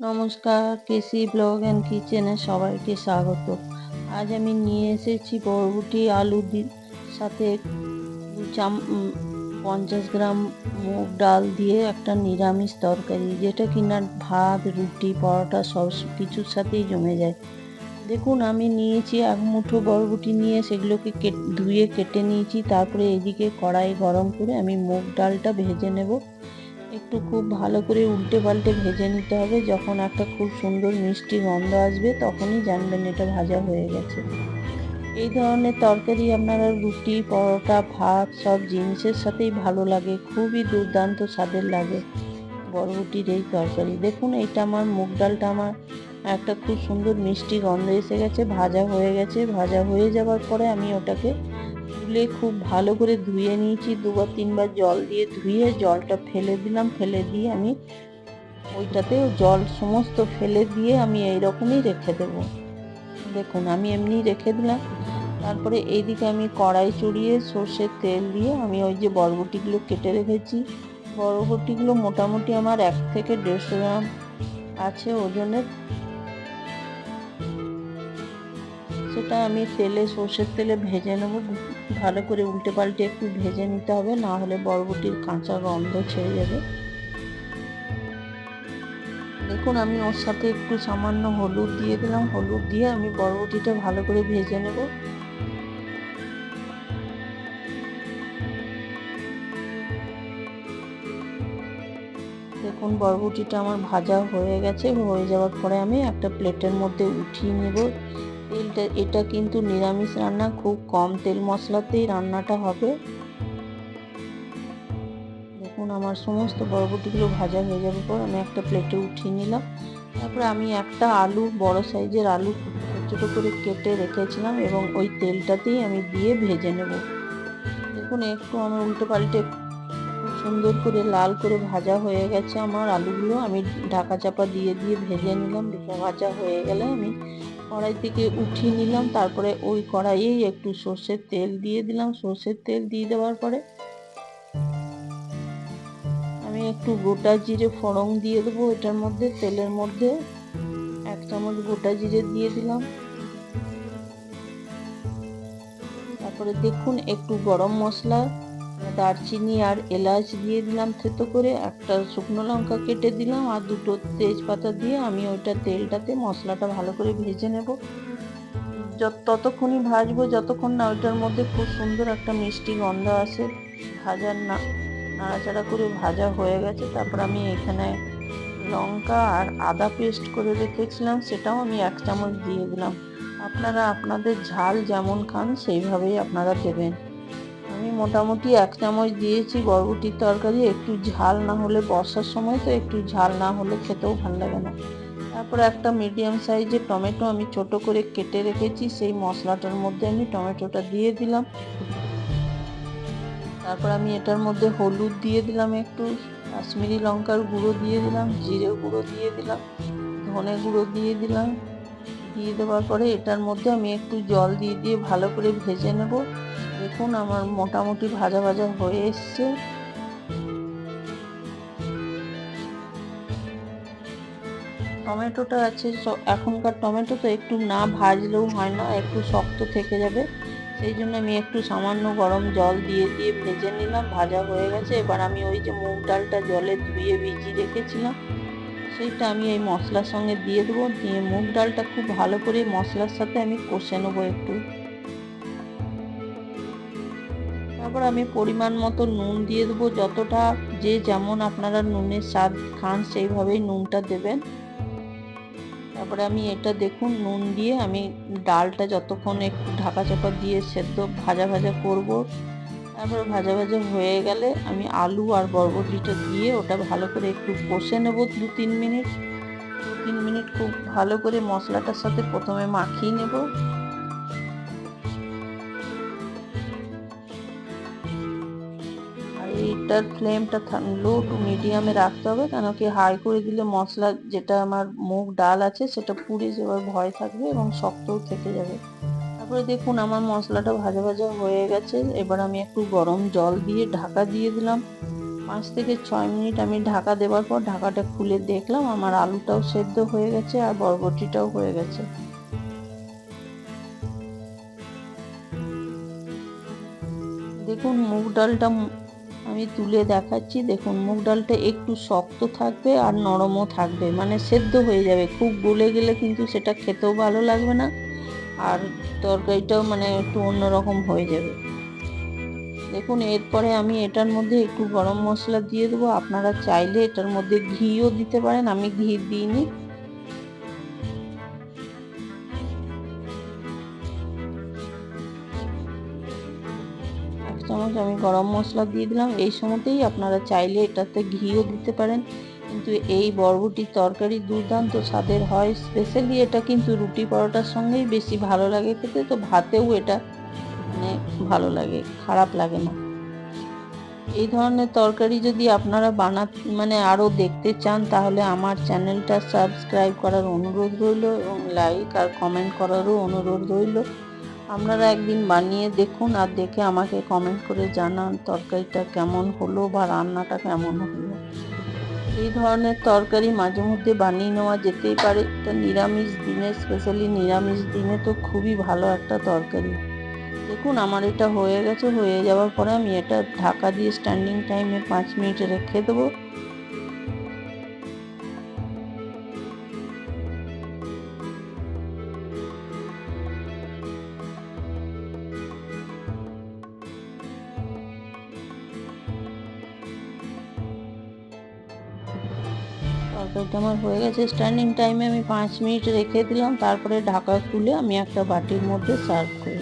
নমস্কার, কেসি blog and কিচেনে সবাইকে স্বাগত। আজ আমি নিয়ে এসেছি বরবটি আলু সাথে চাম পঞ্চাশ গ্রাম মুগ ডাল দিয়ে একটা নিরামিষ তরকারি, যেটা কিনা ভাত, রুটি, পরোটা সব কিছুর সাথেই জমে যায়। দেখুন, আমি নিয়েছি এক মুঠো বরবটি নিয়ে, সেগুলোকে ধুয়ে কেটে নিয়েছি, তারপরে এদিকে কড়াই গরম করে আমি মুগ ডালটা ভেজে নেব। একটু খুব ভালো করে উল্টে পাল্টে ভেজে নিতে হবে। যখন একটা খুব সুন্দর মিষ্টি গন্ধ আসবে, তখনই জানবেন এটা ভাজা হয়ে গেছে। এই ধরনের তরকারি আপনারা রুটি, পরোটা, ভাত, সব জিনিসের সাথেই ভালো লাগে। খুবই দুর্দান্ত স্বাদের লাগে বরবটির এই তরকারি। দেখুন, এইটা আমার মুগ ডালটা আমার একটা খুব সুন্দর মিষ্টি গন্ধ এসে গেছে, ভাজা হয়ে গেছে। ভাজা হয়ে যাওয়ার পরে আমি ওটাকে তুলে খুব ভালো করে ধুয়ে নিয়েছি দুবার তিনবার জল দিয়ে ধুয়ে জলটা ফেলে দিলাম, ফেলে দিয়ে আমি ওইটাতে জল সমস্ত ফেলে দিয়ে আমি এইরকমই রেখে দেব। দেখুন, আমি এমনি রেখে দিলাম। তারপরে এইদিকে আমি কড়াই চড়িয়ে সর্ষের তেল দিয়ে আমি ওই যে বরবটিগুলো কেটে রেখেছি। বরবটিগুলো মোটামুটি আমার এক থেকে দেড়শো গ্রাম আছে ওজনের। সেটা আমি তেলে, সর্ষের তেলে ভেজে নেব। ভালো করে উল্টে পাল্টে একটু ভেজে নিতে হবে, না হলে বরবটির কাঁচা গন্ধ ছেড়ে যাবে। দেখুন, আমি ওর সাথে একটু সামান্য হলুদ দিয়ে দিলাম। হলুদ দিয়ে আমি বরবটিটা ভালো করে ভেজে নেব। দেখুন, বরবটিটা আমার ভাজা হয়ে গেছে। হয়ে যাওয়ার পরে আমি একটা প্লেটের মধ্যে উঠিয়ে নেব। তেলটা এটা কিন্তু নিরামিষ রান্না, খুব কম তেল মশলাতেই রান্নাটা হবে। দেখুন, আমার সমস্ত বরবটিগুলো ভাজা হয়ে যাওয়ার পর আমি একটা প্লেটে উঠিয়ে নিলাম। তারপরে আমি একটা আলু, বড় সাইজের আলু ছোটো করে কেটে রেখেছিলাম এবং ওই তেলটাতেই আমি দিয়ে ভেজে নেব। দেখুন, একটু আমার উল্টো পাল্টে খুব সুন্দর করে লাল করে ভাজা হয়ে গেছে আমার আলুগুলো। আমি ঢাকা চাপা দিয়ে দিয়ে ভেজে নিলাম। ভাজা হয়ে গেলে আমি কড়াই থেকে উঠিয়ে নিলাম, তারপরে ওই কড়াইয়েই একটু সর্ষের তেল দিয়ে দিলাম। সর্ষের তেল দিয়ে দেওয়ার পরে আমি একটু গোটা জিরে ফড়ং দিয়ে দেবো এটার মধ্যে। তেলের মধ্যে এক চামচ গোটা জিরে দিয়ে দিলাম। তারপরে দেখুন একটু গরম মশলা দারচিনি আর এলাচ দিয়ে দিলাম থেতো করে। একটা শুকনো লঙ্কা কেটে দিলাম আর দুটো তেজপাতা দিয়ে আমি ওইটা তেলটাতে মশলাটা ভালো করে ভেজে নেব। ততক্ষণই ভাজবো, যতক্ষণ না ওইটার মধ্যে খুব সুন্দর একটা মিষ্টি গন্ধ আসে, ভাজার না, নাড়াচাড়া করে ভাজা হয়ে গেছে। তারপর আমি এখানে লঙ্কা আর আদা পেস্ট করে রেখেছিলাম, সেটাও আমি এক চামচ দিয়ে দিলাম। আপনারা আপনাদের ঝাল যেমন খান, সেইভাবেই আপনারা দেবেন। আমি মোটামুটি এক চামচ দিয়েছি বরবটির তরকারি, একটু ঝাল না হলে বর্ষার সময় তো একটু ঝাল না হলে খেতেও ভালো লাগে না। তারপর একটা মিডিয়াম সাইজের টমেটো আমি ছোট করে কেটে রেখেছি, সেই মশলাটার মধ্যে আমি টমেটোটা দিয়ে দিলাম। তারপর আমি এটার মধ্যে হলুদ দিয়ে দিলাম একটু, কাশ্মীরি লঙ্কার গুঁড়ো দিয়ে দিলাম, জিরে গুঁড়ো দিয়ে দিলাম, ধনে গুঁড়ো দিয়ে দিলাম। দিয়ে দেওয়ার পরে এটার মধ্যে আমি একটু জল দিয়ে দিয়ে ভালো করে ভেজে নেব। দেখুন, আমার মোটামুটি ভাজা ভাজা হয়ে এসছে। টমেটোটা আছে এখনকার টমেটো তো একটু না ভাজলেও হয় না, একটু শক্ত থেকে যাবে। সেই জন্য আমি একটু সামান্য গরম জল দিয়ে দিয়ে ভেজে নিলাম, ভাজা হয়ে গেছে। এবার আমি ওই যে মুগ ডালটা জলে ধুয়ে ভিজিয়ে রেখেছিলাম, সেইটা আমি এই মশলার সঙ্গে দিয়ে দেবো। দিয়ে মুগ ডালটা খুব ভালো করে মশলার সাথে আমি কষে নেব একটু। তারপর আমি পরিমাণ মতো নুন দিয়ে দেবো। যতটা যে যেমন আপনারা নুনের স্বাদ খান, সেইভাবেই নুনটা দেবেন। তারপরে আমি এটা দেখুন, নুন দিয়ে আমি ডালটা যতক্ষণ একটু ঢাকা চাপা দিয়ে সেদ্ধ ভাজা ভাজা করব। তারপর ভাজা ভাজা হয়ে গেলে আমি আলু আর বরবটিটা দিয়ে ওটা ভালো করে একটু কষে নেব দু তিন মিনিট। দু তিন মিনিট খুব ভালো করে মশলাটার সাথে প্রথমে মাখিয়ে নেব। আর ফ্লেমটা লো টু মিডিয়ামে রাখতে হবে। কেন কি হাই করে দিলে মশলা যেটা আমার মুগ ডাল আছে সেটা পুড়ে যাওয়ার ভয় থাকবে এবং শক্তও থেকে যাবে। তারপরে দেখুন আমার মশলাটা ভাজা ভাজা হয়ে গেছে। এবার আমি একটু গরম জল দিয়ে ঢাকা দিয়ে দিলাম। পাঁচ থেকে ছয় মিনিট আমি ঢাকা দেওয়ার পর ঢাকাটা খুলে দেখলাম আমার আলুটাও সেদ্ধ হয়ে গেছে আর বরবটিটাও হয়ে গেছে। দেখুন মুগ ডালটা আমি তুলে দেখাচ্ছি। দেখুন, মুগ ডালটা একটু শক্ত থাকবে আর নরমও থাকবে। মানে সেদ্ধ হয়ে যাবে। খুব গলে গেলে কিন্তু সেটা খেতেও ভালো লাগবে না। আর তরকারিটাও মানে একটু অন্যরকম হয়ে যাবে। দেখুন, এরপরে আমি এটার মধ্যে একটু গরম মশলা দিয়ে দেবো। আপনারা চাইলে এটার মধ্যে ঘিও দিতে পারেন। আমি ঘি দিইনি। চামচ আমি গরম মশলা দিয়ে দিলাম। এই সময়তেই আপনারা চাইলে এটাতে ঘিও দিতে পারেন। কিন্তু এই বরবটির তরকারি দুর্দান্ত স্বাদের হয়। স্পেশালি এটা কিন্তু রুটি পরোটার সঙ্গেই বেশি ভালো লাগে খেতে। তো ভাতেও এটা মানে ভালো লাগে, খারাপ লাগে না। এই ধরনের তরকারি যদি আপনারা বানা মানে আরও দেখতে চান, তাহলে আমার চ্যানেলটা সাবস্ক্রাইব করার অনুরোধ রইল এবং লাইক আর কমেন্ট করারও অনুরোধ রইল। আপনারা একদিন বানিয়ে দেখুন আর দেখে আমাকে কমেন্ট করে জানান তরকারিটা কেমন হলো বা রান্নাটা কেমন হলো। এই ধরনের তরকারি মাঝে মধ্যে বানিয়ে নেওয়া যেতেই পারে। এটা নিরামিষ দিনে স্পেশালি নিরামিষ দিনে তো খুবই ভালো একটা তরকারি। দেখুন আমার এটা হয়ে গেছে, হয়ে যাওয়ার পরে আমি এটা ঢাকা দিয়ে স্ট্যান্ডিং টাইমে পাঁচ মিনিট রেখে দেবো। তরকারিটা আমার হয়ে গেছে স্ট্যান্ডিং টাইমে আমি পাঁচ মিনিট রেখে দিলাম, তারপরে ঢাকা তুলে আমি একটা বাটির মধ্যে সার্ভ করে।